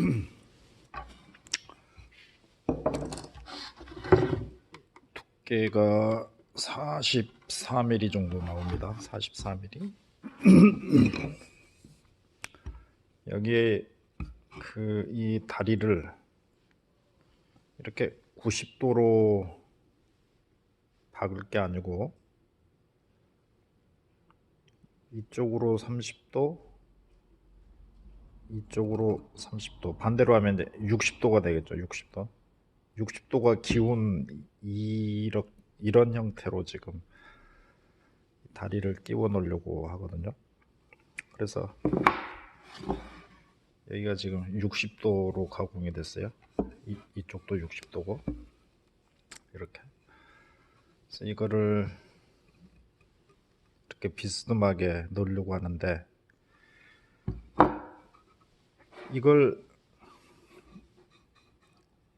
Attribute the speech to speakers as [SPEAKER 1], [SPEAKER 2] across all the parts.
[SPEAKER 1] 두께가 44mm 정도 나옵니다. 44mm. 여기에 그 이 다리를 이렇게 90도로 박을 게 아니고 이쪽으로 30도 이쪽으로 30도. 반대로 하면 이제 60도가 되겠죠 60도. 60도가 기운 이런, 이런 형태로 지금 다리를 끼워 놓으려고 하거든요. 그래서 여기가 지금 60도로 가공이 됐어요. 이, 이쪽도 60도고. 이렇게. 그래서 이거를 이렇게 비스듬하게 넣으려고 하는데 이걸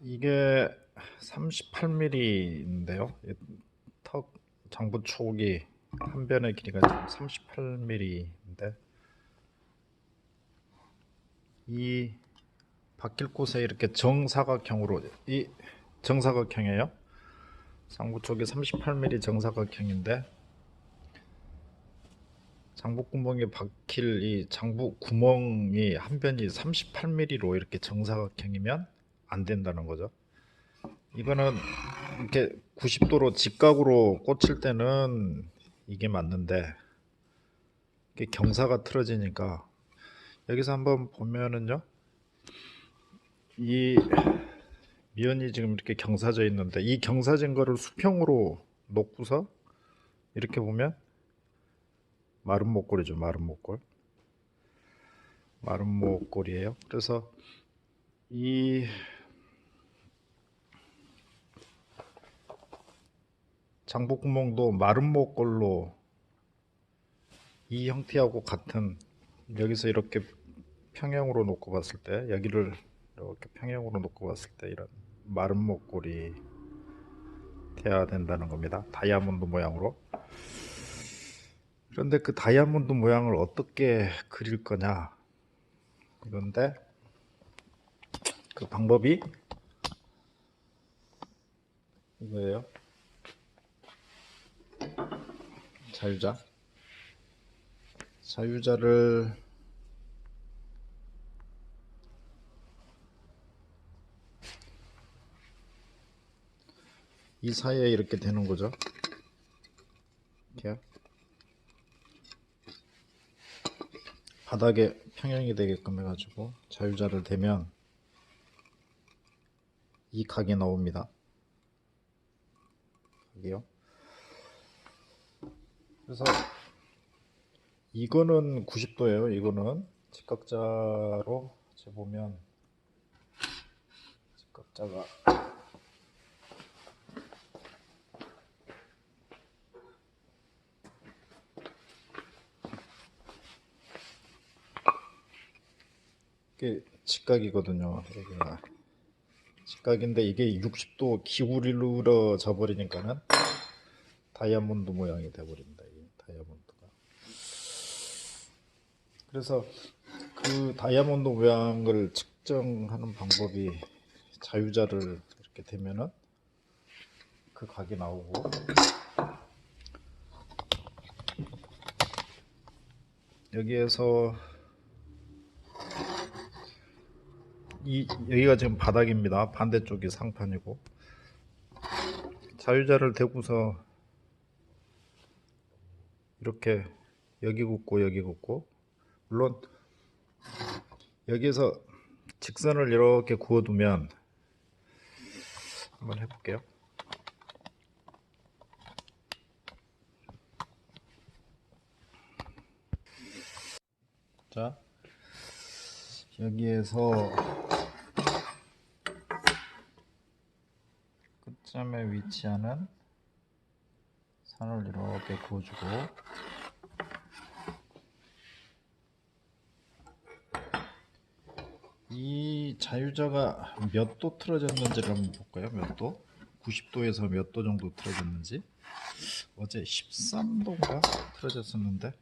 [SPEAKER 1] 이게 38mm인데요. 턱 장부 촉이 한 변의 길이가 지금 38mm인데 이 바뀔 곳에 이렇게 정사각형으로 이 정사각형이에요. 장부 촉이 38mm 정사각형인데 장부 구멍에 박힐 이 장부 구멍이 한 변이 38mm로 이렇게 정사각형이면 안 된다는 거죠. 이거는 이렇게 90도로 직각으로 꽂힐 때는 이게 맞는데 이게 경사가 틀어지니까 여기서 한번 보면은요 이 미연이 지금 이렇게 경사져 있는데 이 경사진 거를 수평으로 놓고서 이렇게 보면 마른 목걸이죠 마른 목걸. 마른 목걸이에요. 그래서 이 장복구멍도 마른 목걸로 이 형태하고 같은 여기서 이렇게 평형으로 놓고 봤을 때 여기를 이렇게 평형으로 놓고 봤을 때 이런 마른 목걸이 돼야 된다는 겁니다. 다이아몬드 모양으로 그런데 그 다이아몬드 모양을 어떻게 그릴 거냐? 이건데 그 방법이 이거예요. 자유자. 자유자를 이 사이에 이렇게 되는 거죠 이렇게 바닥에 평형이 되게끔 해가지고 자유자를 대면 이 각이 나옵니다. 여기요. 그래서 이거는 90도예요. 이거는 직각자로 재보면 직각자가 이게 직각이거든요. 여기가 직각인데 이게 60도 기울어져 버리니까는 다이아몬드 모양이 돼 버립니다. 이 다이아몬드가. 그래서 그 다이아몬드 모양을 측정하는 방법이 자유자를 이렇게 되면은 그 각이 나오고 여기에서 이 여기가 지금 바닥입니다. 반대쪽이 상판이고 자유자를 대고서 이렇게 여기 긋고 여기 긋고 물론 여기서 직선을 이렇게 그어두면 한번 해볼게요. 자 여기에서 점에 위치하는 선을 이렇게 그어주고 이 자유자가 몇 도 틀어졌는지를 한번 볼까요? 몇 도? 90도에서 몇 도 정도 틀어졌는지 어제 13도인가 틀어졌었는데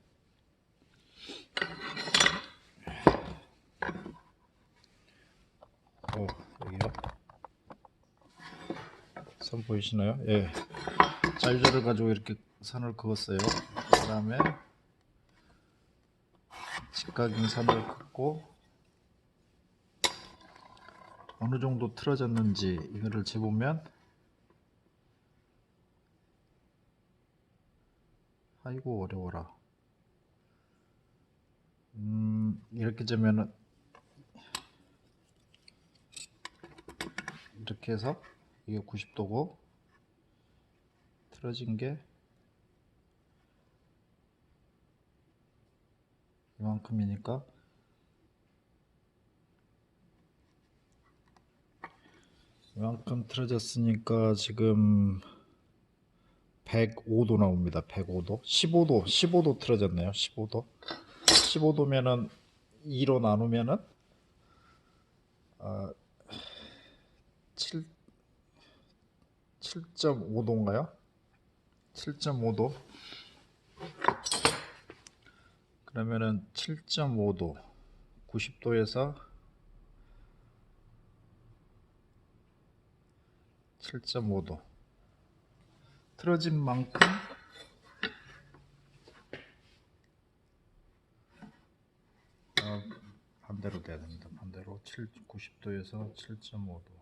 [SPEAKER 1] 선 보이시나요? 예. 자유자를 가지고 이렇게 선을 그었어요. 그 다음에 직각인 선을 긋고 어느 정도 틀어졌는지 이거를 재보면 아이고 어려워라. 음 이렇게 재면은 이렇게 해서 이게 90도고 틀어진 게 이만큼이니까 이만큼 틀어졌으니까 지금 105도 나옵니다. 105도. 15도, 15도 틀어졌네요. 15도. 15도면은 2로 나누면은 아, 7 7.5도인가요? 7.5도. 그러면은 7.5도. 90도에서 7.5도. 틀어진 만큼 아, 반대로 돼야 됩니다. 반대로 7, 90도에서 7.5도.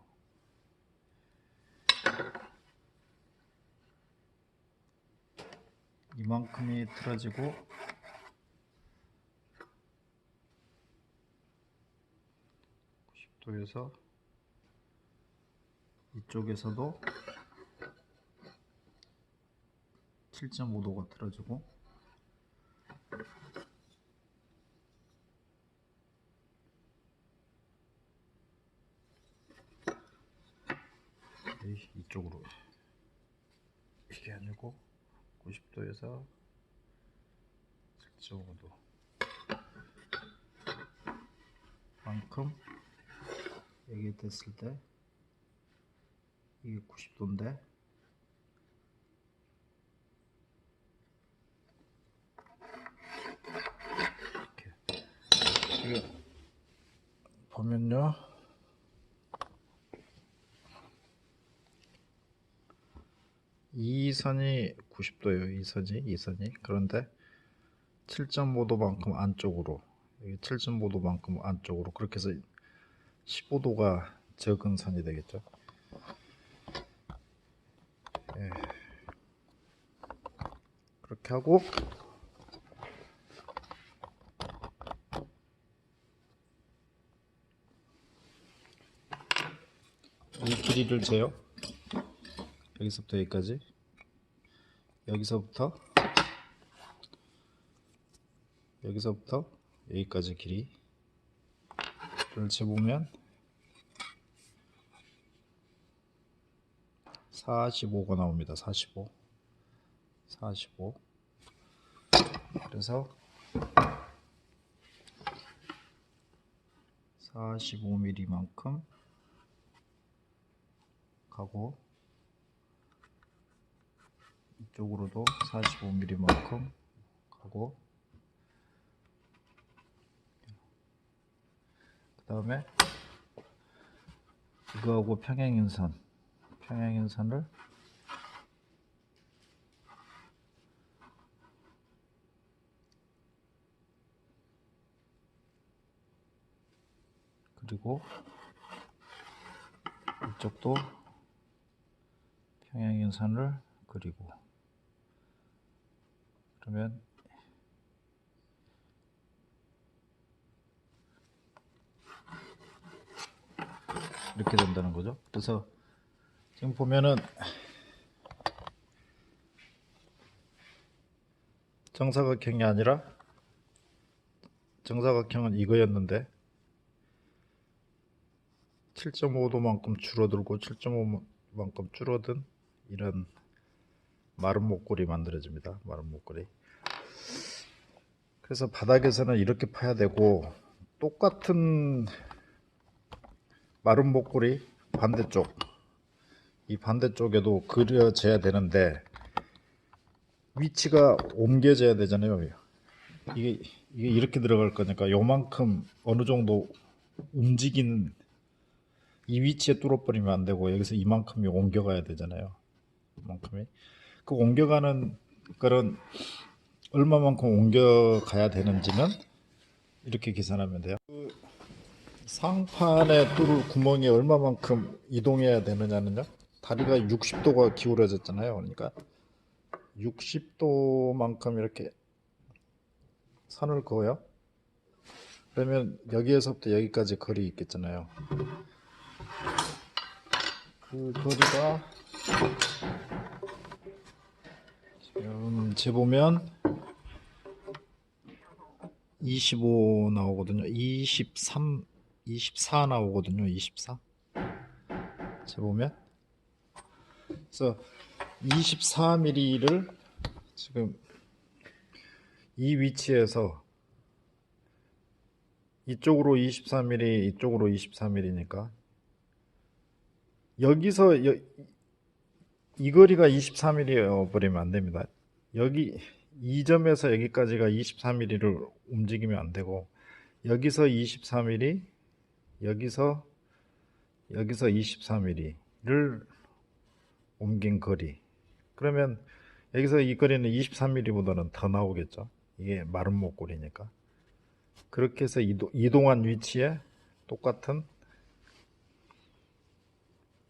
[SPEAKER 1] 이만큼이 틀어지고 도에서 이쪽에서도 7.5도가 틀어지고 이쪽으로. 이게 아니고 90도에서 7.5도 만큼 여기 됐을 때 이게 90도인데 이렇게 지금 보면요 이 선이 90도예요. 이 선이 이 선이 그런데 7.5도만큼 안쪽으로 여기 7.5도만큼 안쪽으로 그렇게 해서 15도가 적은 선이 되겠죠. 예. 그렇게 하고 이 길이를 재요. 여기서부터 여기까지? 여기서부터? 여기서부터? 여기까지 길이를 재보면 45가 나옵니다. 45 45 그래서 45mm만큼 가고 이쪽으로도 45mm만큼 가고. 그 다음에 이거하고 평행인선 평행인선을 그리고 이쪽도 평행인선을 그리고 그러면 이렇게 된다는 거죠. 그래서 지금 보면은 정사각형이 아니라 정사각형은 이거였는데 7.5도만큼 줄어들고 7.5만큼 줄어든 이런 마른 목걸이 만들어집니다. 마른 목걸이. 그래서 바닥에서는 이렇게 파야 되고 똑같은 마른 목걸이 반대쪽 이 반대쪽에도 그려져야 되는데 위치가 옮겨져야 되잖아요. 이게 이게 이렇게 들어갈 거니까 요만큼 어느 정도 움직이는 이 위치에 뚫어버리면 안 되고 여기서 이만큼이 옮겨가야 되잖아요. 이만큼이 그 옮겨가는 그런 얼마만큼 옮겨가야 되는지는 이렇게 계산하면 돼요. 그 상판에 뚫을 구멍이 얼마만큼 이동해야 되느냐는요. 다리가 60도가 기울어졌잖아요. 그러니까 60도만큼 이렇게 선을 그어요. 그러면 여기에서부터 여기까지 거리 있겠잖아요. 그 거리가 지금 재보면 25 나오거든요. 23, 24 나오거든요. 24. 재보면 그래서 24mm를 지금 이 위치에서 이쪽으로 23mm, 이쪽으로 23mm니까 여기서 여, 이 거리가 23mm 버리면 안 됩니다. 여기 이 점에서 여기까지가 23mm를 움직이면 안 되고 여기서 23mm, 여기서 여기서 23mm를 옮긴 거리. 그러면 여기서 이 거리는 23mm보다는 더 나오겠죠. 이게 마른 목골이니까. 그렇게 해서 이동, 이동한 위치에 똑같은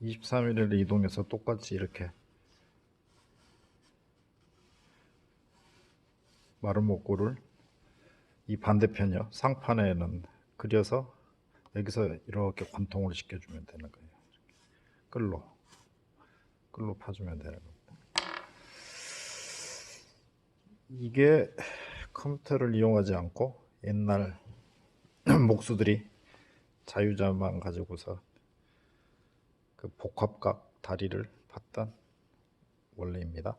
[SPEAKER 1] 23mm를 이동해서 똑같이 이렇게 목골을 이 반대편이요. 상판에는 그려서 여기서 이렇게 관통을 시켜주면 되는 거예요. 끌로. 끌로 파주면 되는 겁니다. 이게 컴퓨터를 이용하지 않고 옛날 목수들이 자유자만 가지고서 그 복합각 다리를 팠던 원리입니다.